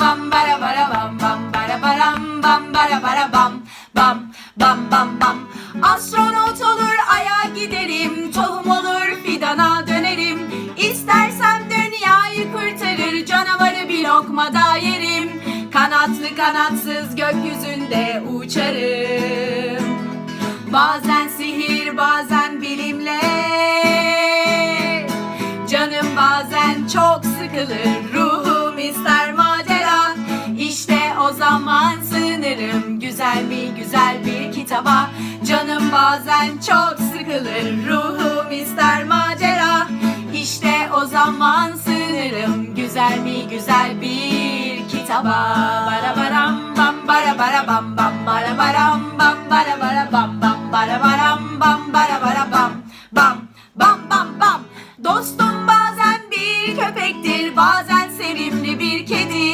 bam bara bara bam bam bara baram bam bara bara bam bam bam bam bam. Astronot olur aya giderim tohum olur fidana dönerim. İstersem dünyayı kurtarır canavarı bir lokmada yerim. Kanatlı kanatsız gökyüzünde uçarım. Bazen sihir bazen bilimle. Canım bazen çok sıkılır çaba Canım bazen çok sıkılır Ruhum ister macera. İşte o zaman sığınırım Güzel bir güzel bir kitaba. Bara baram bam bara bara bam bam Bara baram bam bara bara bam bam Bara baram bam bara bara bam bam Bam bam bam. Dostum bazen bir köpektir Bazen sevimli bir kedi.